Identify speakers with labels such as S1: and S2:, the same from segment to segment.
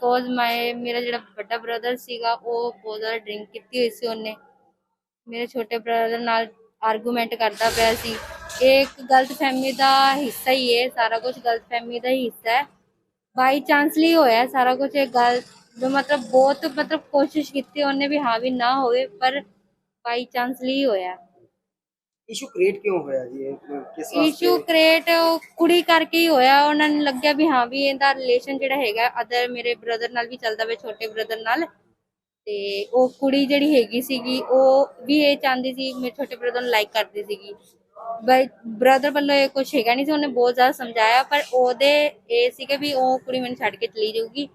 S1: Cause ਮੈਂ ਮੇਰਾ ਜਿਹੜਾ ਵੱਡਾ ਬ੍ਰਦਰ ਸੀਗਾ ਉਹ ਬਹੁਤ ਜ਼ਿਆਦਾ ਡਰਿੰਕ ਕੀਤੀ ਹੋਈ ਸੀ ਉਹਨੇ ਮੇਰੇ ਛੋਟੇ ਬ੍ਰਦਰ ਨਾਲ ਆਰਗੂਮੈਂਟ ਕਰਦਾ ਪਿਆ ਸੀ ਇਹ ਇੱਕ ਗਲਤ ਫਹਿਮੀ ਦਾ ਹਿੱਸਾ ਹੀ ਹੈ ਸਾਰਾ ਕੁਝ ਗਲਤ ਫਹਿਮੀ ਦਾ ਹੀ ਹਿੱਸਾ ਹੈ ਬਾਈ ਚਾਂਸਲੀ ਹੋਇਆ ਸਾਰਾ ਕੁਝ ਇਹ ਗੱਲ ਜੋ ਮਤਲਬ ਬਹੁਤ ਮਤਲਬ ਕੋਸ਼ਿਸ਼ ਕੀਤੀ ਉਹਨੇ ਵੀ ਹਾਂ ਵੀ ਨਾ ਹੋਵੇ ਪਰ ਬਾਈ ਚਾਂਸ ਲਈ ਹੋਇਆ
S2: ਇਸ਼ੂ ਕ੍ਰੀਏਟ ਕਿਉਂ ਹੋਇਆ ਜੀ? ਇਹ ਕਿਸ ਵਾਸਤੇ?
S1: ਇਸ਼ੂ ਕ੍ਰੀਏਟ ਕੁੜੀ ਕਰਕੇ ਹੀ ਹੋਇਆ। ਉਹਨਾਂ ਨੂੰ ਲੱਗਿਆ ਵੀ ਹਾਂ ਵੀ ਇਹਦਾ ਰਿਲੇਸ਼ਨ ਜਿਹੜਾ ਹੈਗਾ ਅਦਰ ਮੇਰੇ ਬ੍ਰਦਰ ਨਾਲ ਵੀ ਚੱਲਦਾ ਵੇ ਛੋਟੇ ਬ੍ਰਦਰ ਨਾਲ। ਤੇ ਉਹ ਕੁੜੀ ਜਿਹੜੀ ਹੈਗੀ ਸੀਗੀ, ਉਹ ਵੀ ਇਹ ਚਾਹੁੰਦੀ ਸੀ, ਮੇਰੇ ਛੋਟੇ ਬ੍ਰਦਰ ਨੂੰ ਲਾਈਕ ਕਰਦੀ ਸੀਗੀ। ਬ੍ਰਦਰ ਵੱਲੋਂ ਇਹ ਕੁਝ ਹੈਗਾ ਨਹੀਂ ਸੀ, ਉਹਨੇ ਬਹੁਤ ਜ਼ਿਆਦਾ ਸਮਝਾਇਆ, ਪਰ ਉਹਦੇ ਇਹ ਸੀਗੇ ਵੀ ਉਹ ਕੁੜੀ ਮੈਨੂੰ ਛੱਡ ਕੇ ਚਲੀ ਜਾਊਗੀ।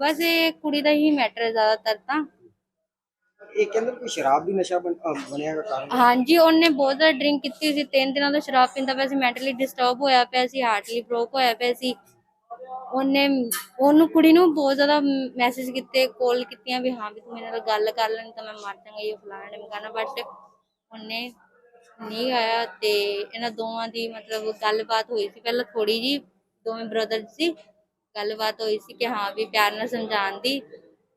S1: ਬਸ ਇਹ ਕੁੜੀ ਦਾ ਹੀ ਮੈਟਰ ਹੈ ਜ਼ਿਆਦਾਤਰ ਤਾਂ।
S2: ਇਹ ਕਹਿੰਦੇ ਕੋਈ ਸ਼ਰਾਬ ਦੀ ਨਸ਼ਾ ਬਣ- ਅਹ ਬਣਿਆ ਦਾ ਕਾਰਨ
S1: ਹਾਂਜੀ, ਉਹਨੇ ਬਹੁਤ ਜ਼ਿਆਦਾ ਡਰਿੰਕ ਕੀਤੀ ਸੀ, ਤਿੰਨ ਦਿਨਾਂ ਤੋਂ ਸ਼ਰਾਬ ਪੀਂਦਾ ਪਿਆ ਸੀ ਮੈਂਟਲੀ ਡਿਸਟਰਬ ਹੋਇਆ ਪਿਆ ਸੀ ਹਾਰਟਲੀ ਬ੍ਰੋਕ ਹੋਇਆ ਪਿਆ ਸੀ। ਉਹਨੇ, ਉਹਨੂੰ ਕੁੜੀ ਨੂੰ ਬਹੁਤ ਜ਼ਿਆਦਾ ਮੈਸੇਜ ਕੀਤੇ ਕਾਲ ਕੀਤੀਆਂ ਵੀ ਹਾਂ ਵੀ ਤੂੰ ਮੇਰੇ ਨਾਲ ਗੱਲ ਕਰ ਲੈਣੀ ਤਾਂ ਮੈਂ ਮਰ ਜਾਵਾਂਗਾ, ਇਹ ਫਲਾਣਾ ਟਮਕਾਣਾ ਬਟ ਉਹਨੇ ਨਹੀਂ ਆਇਆ ਤੇ ਇਹਨਾਂ ਦੋਵਾਂ ਦੀ ਮਤਲਬ ਗੱਲਬਾਤ ਹੋਈ ਸੀ ਪਹਿਲਾਂ ਥੋੜੀ ਜੀ ਦੋਵੇਂ ਬ੍ਰਦਰ ਸੀ, ਗੱਲਬਾਤ ਹੋਈ ਸੀ ਕਿ ਹਾਂ ਵੀ ਪਿਆਰ ਨਾਲ ਸਮਝਾਉਣ ਦੀ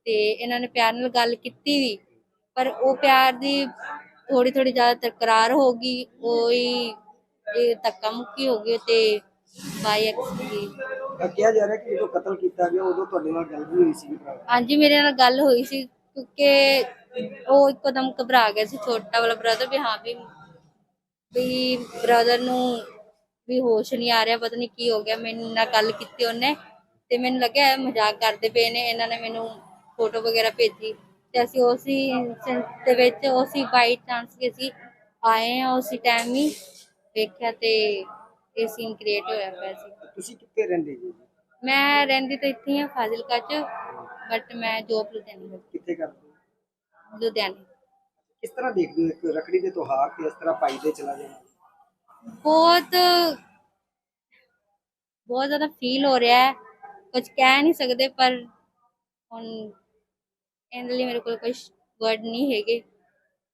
S1: ਤੇ ਇਹਨਾਂ ਨੇ ਪਿਆਰ ਨਾਲ ਗੱਲ ਕੀਤੀ ਵੀ। ਪਰ ਉਹ ਪਿਆਰ ਦੀ ਥੋੜੀ ਥੋੜੀ ਜ਼ਿਆਦਾ ਤਕਰਾਰ ਹੋ ਗਈ ਉਹੀ ਇਹ ਧੱਕਾ ਮੁੱਕੀ ਹੋ ਗਈ ਤੇ ਬਾਈ ਐਕਸਪੀ
S2: ਅਹ ਕਿਹਾ ਜਾ ਰਿਹਾ ਕਿ ਜਦੋਂ ਕਤਲ ਕੀਤਾ ਗਿਆ ਉਦੋਂ ਤੁਹਾਡੇ ਨਾਲ ਗੱਲ ਵੀ ਹੋਈ ਸੀ ਭਰਾ
S1: ਹਾਂਜੀ ਮੇਰੇ ਨਾਲ ਗੱਲ ਹੋਈ ਸੀ ਕਿਉਂਕਿ ਉਹ ਇੱਕਦਮ ਘਬਰਾ ਗਿਆ ਸੀ ਛੋਟਾ ਵਾਲਾ ਬ੍ਰਦਰ ਵੀ ਹਾਂ ਵੀ ਵੀ ਬ੍ਰਦਰ ਨੂੰ ਵੀ ਹੋਸ਼ ਨਹੀਂ ਆ ਰਿਹਾ ਪਤਾ ਨਹੀਂ ਕੀ ਹੋ ਗਿਆ ਮੈਨੂੰ ਨਾਲ ਗੱਲ ਕੀਤੀ ਉਹਨੇ ਤੇ ਮੈਨੂੰ ਲੱਗਿਆ ਇਹ ਮਜ਼ਾਕ ਕਰਦੇ ਪਏ ਨੇ ਇਹਨਾਂ ਨੇ ਮੈਨੂੰ ਫੋਟੋ ਵਗੈਰਾ ਭੇਜੀ। ਤੇ ਅਸੀਂ ਉਸੇ ਇਨਸਟੈਂਟ ਦੇ ਵਿੱਚ ਉਸੇ ਬਾਈ ਚਾਂਸ ਕੇ ਅਸੀਂ ਆਏ ਆ ਉਸੇ ਟਾਈਮ ਹੀ ਵੇਖਿਆ ਤੇ ਇਹ ਸੀਨ ਕ੍ਰੀਏਟ ਹੋਇਆ ਪਿਆ ਸੀ।
S2: ਤੁਸੀਂ ਕਿੱਥੇ ਰਹਿੰਦੇ ਜੀ?
S1: ਮੈਂ ਰਹਿੰਦੀ ਤਾਂ ਇੱਥੇ ਹੀ ਆ ਫਾਜ਼ਿਲਕਾ ਚ ਬਟ ਮੈਂ ਜੋਬ ਲੁਧਿਆਣੇ
S2: ਕਿੱਥੇ ਕਰਦੇ ਹੋ?
S1: ਲੁਧਿਆਣੇ।
S2: ਕਿਸ ਤਰ੍ਹਾਂ ਦੇਖਦੇ ਹੋ ਇੱਕ ਰਖੜੀ ਦੇ ਤਿਉਹਾਰ ਤੇ ਇਸ ਤਰ੍ਹਾਂ ਭਾਈ ਦੇ ਚਲਾ ਜਾਣਾ
S1: ਬਹੁਤ ਬਹੁਤ ਜ਼ਿਆਦਾ ਫੀਲ ਹੋ ਰਿਹਾ ਹੈ। ਕੁਝ ਕਹਿ ਨਹੀਂ ਸਕਦੇ ਪਰ ਹੁਣ ਇਹਦੇ ਲਈ ਮੇਰੇ ਕੋਲ ਕੋਈ ਵਰਡ ਨਹੀਂ ਹੈਗੇ।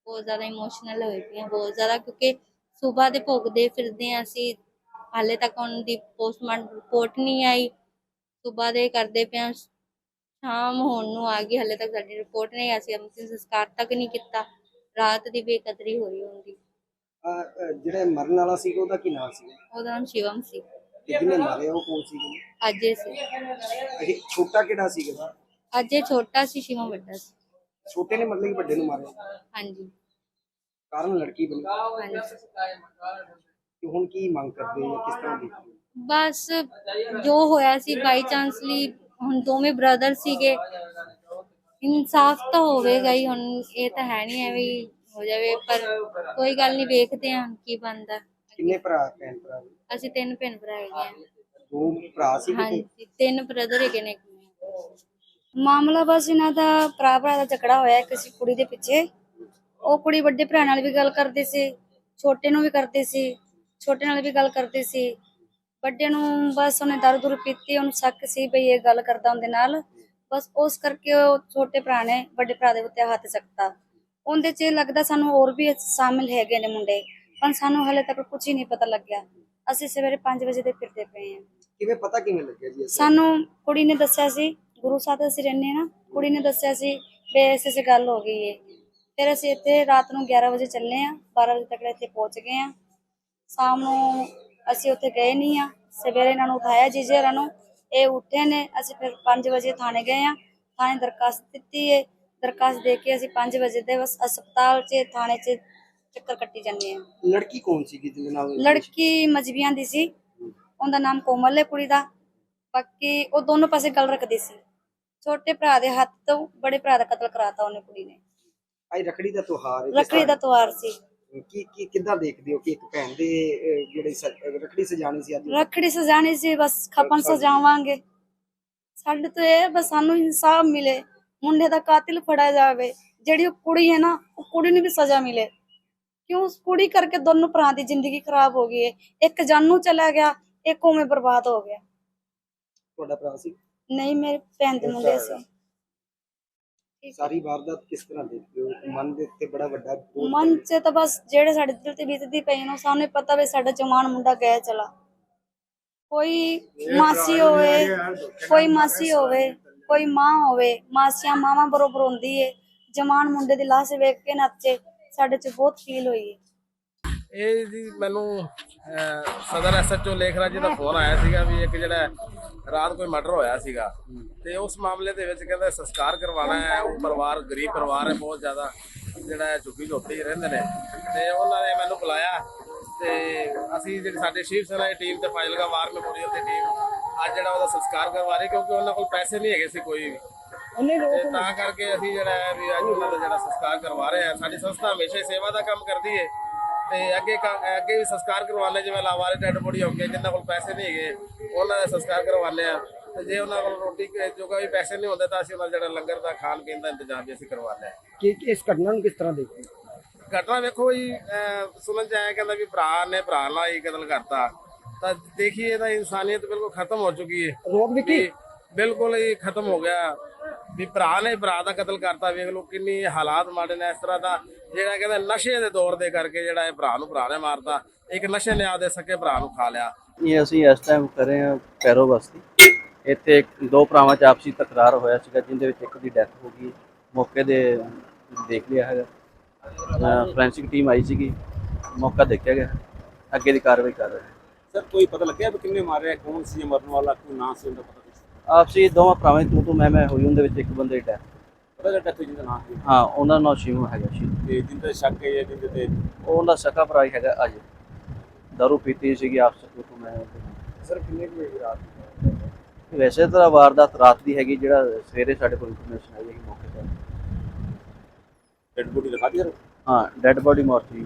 S1: ਬਹੁਤ ਜ਼ਿਆਦਾ ਇਮੋਸ਼ਨਲ ਹੋਏ ਪਏ ਹਾਂ ਬਹੁਤ ਜ਼ਿਆਦਾ ਕਿਉਂਕਿ ਸਵੇਰ ਦੇ ਭੋਗਦੇ ਫਿਰਦੇ ਹਾਂ ਅਸੀਂ। ਹਾਲੇ ਤੱਕ ਉਹਨਾਂ ਦੀ ਪੋਸਟਮਾਰਟਮ ਰਿਪੋਰਟ ਨਹੀਂ ਆਈ। ਸਵੇਰ ਦੇ ਕਰਦੇ ਹਾਂ ਸ਼ਾਮ ਹੋਣ ਨੂੰ ਆ ਗਈ ਹਾਲੇ ਤੱਕ ਸਾਡੀ ਰਿਪੋਰਟ ਨਹੀਂ ਆਈ ਅਸੀਂ ਅੰਤਿਮ ਸੰਸਕਾਰ ਤੱਕ ਨਹੀਂ ਕੀਤਾ। ਰਾਤ ਦੀ ਬੇਕਦਰੀ ਹੋਈ ਹੁੰਦੀ
S2: ਜਿਹੜਾ ਮਰਨ ਵਾਲਾ ਸੀ ਉਹਦਾ ਕੀ ਨਾਮ ਸੀ
S1: ਉਹਦਾ ਨਾਮ ਸ਼ਿਵਮ ਸੀ।
S2: ਜਿਹਨੇ ਮਾਰਿਆ ਉਹ ਕੌਣ ਸੀ
S1: ਅਜੇ ਸੀ।
S2: ਇਹ ਛੋਟਾ ਕਿਹੜਾ ਸੀਗਾ?
S1: ਅਜੇ ਛੋਟਾ ਸੀ ਸ਼ਿਵਮ ਵੱਡਾ ਸੀ।
S2: ਛੋਟੇ ਨੇ ਮਤਲਬ ਕਿ ਵੱਡੇ ਨੂੰ ਮਾਰਿਆ।
S1: ਹਾਂਜੀ।
S2: ਕਾਰਨ ਲੜਕੀ ਬਣੀ।
S1: ਹਾਂਜੀ।
S2: ਤੇ ਹੁਣ ਕੀ ਮੰਗ ਕਰਦੇ ਹੋ ਜਾਂ ਕਿਸ ਤਰ੍ਹਾਂ ਦੇਖਦੇ ਹੋ?
S1: ਬਸ ਜੋ ਹੋਇਆ ਸੀ ਬਾਈ ਚਾਂਸਲੀ ਹੁਣ ਦੋਵੇਂ ਬ੍ਰਦਰ ਸੀਗੇ। ਇਨਸਾਫ ਤਾਂ ਹੋਵੇਗਾ ਹੀ ਹੁਣ ਇਹ ਤਾਂ ਹੈ ਨਹੀਂ ਐਵੇਂ ਹੀ ਹੋ ਜਾਵੇ ਪਰ ਕੋਈ ਗੱਲ ਨਹੀਂ ਵੇਖਦੇ ਹਾਂ ਕੀ ਬਣਦਾ।
S2: ਕਿੰਨੇ ਭਰਾ ਭੈਣ ਭਰਾ? ਨੇ?
S1: ਅਸੀਂ ਤਿੰਨ ਭੈਣ ਭਰਾ ਹੈਗੇ ਹਾਂ
S2: ਦੋ ਭਰਾ ਸੀ
S1: ਹਾਂਜੀ ਤਿੰਨ ਬ੍ਰਦਰ ਹੈਗੇ ਨੇ ਇੱਕ। ਮੈਂ
S3: ਮਾਮਲਾ ਬਸ ਇਹਨਾਂ ਦਾ ਭਰਾ ਭਰਾ ਦਾ ਝਗੜਾ ਹੋਇਆ ਕਿਸੇ ਕੁੜੀ ਦੇ ਪਿੱਛੇ। ਉਹ ਕੁੜੀ ਵੱਡੇ ਭਰਾ ਨਾਲ ਵੀ ਗੱਲ ਕਰਦੀ ਸੀ ਛੋਟੇ ਨੂੰ ਵੀ ਕਰਦੀ ਸੀ ਛੋਟੇ ਨਾਲ ਵੀ ਗੱਲ ਕਰਦੀ ਸੀ। ਵੱਡੇ ਨੂੰ ਬਸ ਉਹਨੇ ਦਾਰੂ ਦੂਰ ਪੀਤੀ ਉਹਨੂੰ ਸ਼ੱਕ ਸੀ ਬਈ ਇਹ ਗੱਲ ਕਰਦਾ ਉਹਦੇ ਨਾਲ। ਬਸ ਉਸ ਕਰਕੇ ਉਹ ਛੋਟੇ ਭਰਾ ਨੇ ਵੱਡੇ ਭਰਾ ਦੇ ਉੱਤੇ ਹੱਥ ਚੱਕਤਾ। ਉਹਦੇ 'ਚ ਇਹ ਲੱਗਦਾ ਸਾਨੂੰ ਹੋਰ ਵੀ ਸ਼ਾਮਿਲ ਹੈਗੇ ਨੇ ਮੁੰਡੇ ਪਰ ਸਾਨੂੰ ਹਲੇ ਤੱਕ ਕੁਝ ਹੀ ਨਹੀਂ ਪਤਾ ਲੱਗਿਆ। ਅਸੀਂ ਸਵੇਰੇ 5 ਵਜੇ ਦੇ ਫਿਰਦੇ ਪਏ ਹਾਂ।
S2: ਕਿਵੇਂ ਪਤਾ ਕਿਵੇਂ ਲੱਗਿਆ ਜੀ
S3: ਸਾਨੂੰ ਕੁੜੀ ਨੇ ਦੱਸਿਆ ਸੀ ਗੁਰੂ ਸਾਹਿਬ ਅਸੀਂ ਰਹਿੰਦੇ ਨਾ ਕੁੜੀ ਨੇ ਦੱਸਿਆ ਸੀ ਵੀ ਐਸੇ ਐਸੇ ਗੱਲ ਹੋ ਗਈ ਏ। ਫਿਰ ਅਸੀਂ ਇੱਥੇ ਰਾਤ ਨੂੰ 11 ਵਜੇ ਚੱਲੇ ਆ 12 ਵਜੇ ਤੱਕ ਇੱਥੇ ਪਹੁੰਚ ਗਏ ਆ ਸ਼ਾਮ ਨੂੰ ਅਸੀਂ ਉੱਥੇ ਗਏ ਨਹੀਂ ਆ ਸਵੇਰੇ ਇਹਨਾਂ ਨੂੰ ਉਠਾਇਆ ਜੀਜੇ ਹੋਰਾਂ ਨੂੰ ਇਹ ਉੱਠੇ ਨੇ ਅਸੀਂ ਫਿਰ 5 ਵਜੇ ਥਾਣੇ ਗਏ ਆ ਥਾਣੇ ਦਰਖਾਸਤ ਦਿੱਤੀ ਏ। ਦਰਖਾਸਤ ਦੇ ਕੇ ਅਸੀਂ 5 ਵਜੇ ਦੇ ਬਸ ਹਸਪਤਾਲ 'ਚ ਥਾਣੇ 'ਚ ਚੱਕਰ ਕੱਟੀ ਜਾਂਦੇ ਆ
S2: ਲੜਕੀ ਕੌਣ ਸੀ ਜਿਹਦੇ ਨਾਲ
S3: ਲੜਕੀ ਮਜਬੀਆਂ ਦੀ ਸੀ। ਉਹਦਾ ਨਾਮ ਕੋਮਲ ਹੈ ਕੁੜੀ ਦਾ। ਬਾਕੀ ਉਹ ਦੋਨੋਂ ਪਾਸੇ ਗੱਲ ਰੱਖਦੀ ਸੀ। ਛੋਟੇ ਭਰਾ ਦੇ ਹੱਥ ਤੋਂ ਬੜੇ ਭਰਾ ਦਾ ਕਤਲ ਕਰਾਤਾ ਉਹਨੇ ਕੁੜੀ ਨੇ।
S2: ਅੱਜ ਰਖੜੀ ਦਾ ਤਿਉਹਾਰ ਹੈ
S3: ਰੱਖੜੀ ਦਾ ਤਿਉਹਾਰ ਸੀ।
S2: ਤਰ੍ਹਾਂ- ਕੀ ਕੀ ਕਿੱਦਾਂ ਦੇਖਦੇ ਹੋ ਕਿ ਇੱਕ ਭੈਣ ਦੇ ਅਹ, ਜਿਹੜੇ ਸ- ਰਖੜੀ ਸਜਾਣੀ ਸੀ ਅੱਜ?
S3: ਰੱਖੜੀ ਸਜਾਣੀ ਸੀ ਬਸ ਖਪਨ ਸਜਾਵਾਂਗੇ। ਸਾਡੇ ਤੋਂ ਇਹ ਬਸ ਸਾਨੂੰ ਇਨਸਾਫ ਮਿਲੇ ਮੁੰਡੇ ਦਾ ਕਾਤਿਲ ਫੜਿਆ ਜਾਵੇ। ਜਿਹੜੀ ਉਹ ਕੁੜੀ ਹੈ ਨਾ ਉਹ ਕੁੜੀ ਨੂੰ ਵੀ ਸਜ਼ਾ ਮਿਲੇ। ਕਿਉਂ? ਉਸ ਕੁੜੀ ਕਰਕੇ ਦੋਨੋਂ ਭਰਾ ਦੀ ਜ਼ਿੰਦਗੀ ਖਰਾਬ ਹੋ ਗਈ ਹੈ। ਇੱਕ ਜਾਨੂ ਚਲਾ ਗਿਆ ਇੱਕ ਉਵੇਂ ਬਰਬਾਦ ਹੋ ਗਿਆ।
S2: ਤੁਹਾਡਾ ਭਰਾ ਸੀ?
S3: ਨਹੀਂ ਮੇਰੇ ਭੈਣ ਦੇ ਮੁੰਡੇ ਸੀ।
S2: ਸਾਰੀ ਵਾਰਦਾਤ ਕਿਸ ਤਰ੍ਹਾਂ ਦੇਖਦੇ ਹੋ? ਮਨ ਦੇ ਉੱਤੇ ਬੜਾ ਵੱਡਾ ਬੋਝ
S3: ਮਨ ਚ ਤਾਂ ਬਸ ਜਿਹੜੇ ਸਾਡੇ ਦਿਲ ਤੇ ਬੀਤਦੀ ਪਈ ਨੂੰ ਸਾਨੂੰ ਪਤਾ ਵੀ ਸਾਡਾ ਜਵਾਨ ਮੁੰਡਾ ਗਿਆ ਚਲਾ ਕੋਈ ਮਾਸੀ ਹੋਵੇ ਕੋਈ ਮਾਸੀ ਹੋਵੇ ਕੋਈ ਮਾਂ ਹੋਵੇ ਮਾਸੀਆਂ ਮਾਵਾਂ ਬਰੋਬਰ ਹੁੰਦੀ ਏ। ਜਵਾਨ ਮੁੰਡੇ ਦੀ ਲਾਸ਼ ਵੇਖ ਕੇ ਨੱਚੇ ਸਾਡੇ ਚ ਬਹੁਤ ਫੀਲ ਹੋਈ ਏ।
S4: ਇਹ ਜੀ ਮੈਨੂੰ ਅਹ, ਸਦਰ ਐਸਐਚਓ ਲੇਖਰਾਜ ਜੀ ਦਾ ਫੋਨ ਆਇਆ ਸੀਗਾ ਵੀ ਇੱਕ ਜਿਹੜਾ ਰਾਤ ਕੋਈ ਮਰਡਰ ਹੋਇਆ ਸੀਗਾ। ਤੇ ਉਸ ਮਾਮਲੇ ਦੇ ਵਿੱਚ ਕਹਿੰਦੇ ਸੰਸਕਾਰ ਕਰਵਾਉਣਾ ਹੈ ਉਹ ਪਰਿਵਾਰ ਗਰੀਬ ਪਰਿਵਾਰ ਹੈ ਬਹੁਤ ਜ਼ਿਆਦਾ ਜਿਹੜਾ ਹੈ ਝੁੱਗੀ ਝੋਪੜੀ ਰਹਿੰਦੇ ਨੇ। ਤੇ ਉਹਨਾਂ ਨੇ ਮੈਨੂੰ ਬੁਲਾਇਆ ਤੇ ਅਸੀਂ ਜਿਹੜੀ ਸਾਡੇ ਸ਼ਿਵ ਸੈਨਾ ਦੀ ਟੀਮ ਤੇ ਫਾਜ਼ਿਲਕਾ ਵਾਰ ਮੈਮੋਰੀਅਲ ਦੀ ਟੀਮ ਅੱਜ ਜਿਹੜਾ ਉਹਦਾ ਸੰਸਕਾਰ ਕਰਵਾ ਰਹੀ ਕਿਉਂਕਿ ਉਹਨਾਂ ਕੋਲ ਪੈਸੇ ਨਹੀਂ ਹੈਗੇ ਸੀ ਕੋਈ ਵੀ। ਤੇ ਤਾਂ ਕਰਕੇ ਅਸੀਂ ਜਿਹੜਾ ਹੈ ਵੀ ਅੱਜ ਉਹਨਾਂ ਦਾ ਜਿਹੜਾ ਸੰਸਕਾਰ ਕਰਵਾ ਰਹੇ ਹਾਂ ਸਾਡੀ ਸੰਸਥਾ ਹਮੇਸ਼ਾ ਸੇਵਾ ਦਾ ਕੰਮ ਕਰਦੀ ਹੈ ਤੇ ਅੱਗੇ ਅੱਗੇ ਵੀ ਸੰਸਕਾਰ ਕਰਵਾਉਂਦੇ ਜਿਵੇਂ ਲਾਵਾਰੇ ਡੈਡ ਬੋਡੀ ਹੋ ਗਏ ਜਿਨ੍ਹਾਂ ਕੋਲ ਪੈਸੇ ਨਹੀਂ ਹੈਗੇ ਉਹਨਾਂ ਦਾ ਸੰਸਕਾਰ ਕਰਵਾਉਂਦੇ ਆ ਤੇ ਜੇ ਉਹਨਾਂ ਕੋਲ ਰੋਟੀ ਜੋਗਾ ਵੀ ਪੈਸੇ ਨਹੀਂ ਹੁੰਦੇ ਤਾਂ ਅਸੀਂ ਉਹਨਾਂ ਜਿਹੜਾ ਲੰਗਰ ਦਾ ਖਾਣ ਪੀਣ ਦਾ ਇੰਤਜ਼ਾਮ ਵੀ ਅਸੀਂ ਕਰਵਾਉਂਦੇ ਹਾਂ
S2: ਕਿ ਇਸ ਘਟਨਾ ਨੂੰ ਕਿਸ ਤਰ੍ਹਾਂ ਦੇਖਦੇ?
S4: ਘਟਨਾ ਵੇਖੋ ਜੀ ਸੁਣਨ ਚ ਆਇਆ ਕਹਿੰਦਾ ਵੀ ਭਰਾ ਨੇ ਭਰਾ ਨਾਲ ਹੀ ਕਤਲ ਕਰਤਾ। ਤਾਂ ਦੇਖੀਏ ਤਾਂ ਇਨਸਾਨੀਅਤ ਬਿਲਕੁਲ ਖਤਮ ਹੋ ਚੁੱਕੀ ਹੈ
S2: ਰੋਕ ਦਿੱਤੀ?
S4: ਬਿਲਕੁਲ ਹੀ ਖਤਮ ਹੋ ਗਿਆ। ਵੀ ਭਰਾ ਨੇ ਭਰਾ ਦਾ ਕਤਲ ਕਰਤਾ ਵੇਖ ਲਓ ਕਿੰਨੀ ਹਾਲਾਤ ਮਾੜੇ ਨੇ। ਇਸ ਤਰ੍ਹਾਂ ਦਾ ਜਿਹੜਾ ਕਹਿੰਦਾ ਨਸ਼ੇ ਦੇ ਦੌਰ ਦੇ ਕਰਕੇ ਜਿਹੜਾ ਇਹ ਭਰਾ ਨੂੰ ਭਰਾ ਨੇ ਮਾਰਤਾ ਇੱਕ ਨਸ਼ੇ ਨੇ ਆਪਦੇ ਸਕੇ ਭਰਾ ਨੂੰ ਖਾ ਲਿਆ।
S5: ਇਹ ਅਸੀਂ ਇਸ ਟਾਈਮ ਕਰ ਰਹੇ ਹਾਂ ਪੈਰੋ ਬਸਤੀ। ਇੱਥੇ ਇੱਕ- ਦੋ ਭਰਾਵਾਂ 'ਚ ਆਪਸੀ ਤਕਰਾਰ ਹੋਇਆ ਸੀਗਾ ਜਿੰਦੇ ਵਿੱਚ ਇੱਕ ਦੀ ਡੈਥ ਹੋ ਗਈ। ਮੌਕੇ ਦੇ ਦੇਖ ਲਿਆ ਹੈਗਾ। ਫੋਰੈਂਸਿਕ ਟੀਮ ਆਈ ਸੀਗੀ। ਮੌਕਾ ਦੇਖਿਆ ਗਿਆ। ਅੱਗੇ ਦੀ ਕਾਰਵਾਈ ਕਰ ਰਹੇ ਹਾਂ।
S6: ਸਰ ਕੋਈ ਪਤਾ ਲੱਗਿਆ ਵੀ ਕਿੰਨੇ ਮਾਰਿਆ ਕੌਣ ਸੀ ਇਹ ਮਰਨ ਵਾਲਾ ਕੋਈ ਨਾਂ ਸੀ ਉਹਦਾ ਪਤਾ ਨਹੀਂ
S5: ਆਪਸੀ ਦੋਵਾਂ ਭਰਾਵਾਂ ਦੀ ਤੂੰ ਤੂੰ ਮੈਂ ਮੈਂ ਹੋਈ ਉਹਦੇ ਵਿੱਚ ਇੱਕ ਬੰਦੇ ਦੀ ਡੈਥ
S6: ਪਤਾ ਜਿਹੜਾ ਡੈਥ ਜਿਹਦਾ ਨਾਂ ਸੀ
S5: ਹਾਂ? ਉਹਨਾਂ ਦਾ ਨਾਮ ਸ਼ਿਵ ਹੈਗਾ ਸ਼ਿਵ
S6: ਤੇ ਜਿੰਦਾ ਸ਼ੱਕ ਹੈ ਜਾਂ ਜਿੰਦੇ ਤੇ
S5: ਉਹ ਉਹਦਾ ਸਕਾ ਭਰਾ ਹੀ ਹੈਗਾ ਅਜੇ। ਦਾਰੂ ਪੀਤੀ ਸੀਗੀ ਆਪਸ ਤੂੰ ਤੂੰ ਮੈਂ।
S2: ਸਰ ਕਿੰਨੇ ਕੁ ਵਜੇ ਰਾਤ
S5: ਵੈਸੇ ਤਾਂ ਵਾਰਦਾਤ ਰਾਤ ਦੀ ਹੈਗੀ ਜਿਹੜਾ ਸਵੇਰੇ ਸਾਡੇ ਕੋਲ ਇਨਫੋਰਮੇਸ਼ਨ ਆਈ ਹੈ ਮੌਕੇ ਤੇ।
S6: ਡੈਡ ਬੋਡੀ ਦਿਖਾ ਦਿੱਤੀ ਸਰ
S5: ਹਾਂ ਡੈੱਡ ਬੋਡੀ ਮੋਰਚਰੀ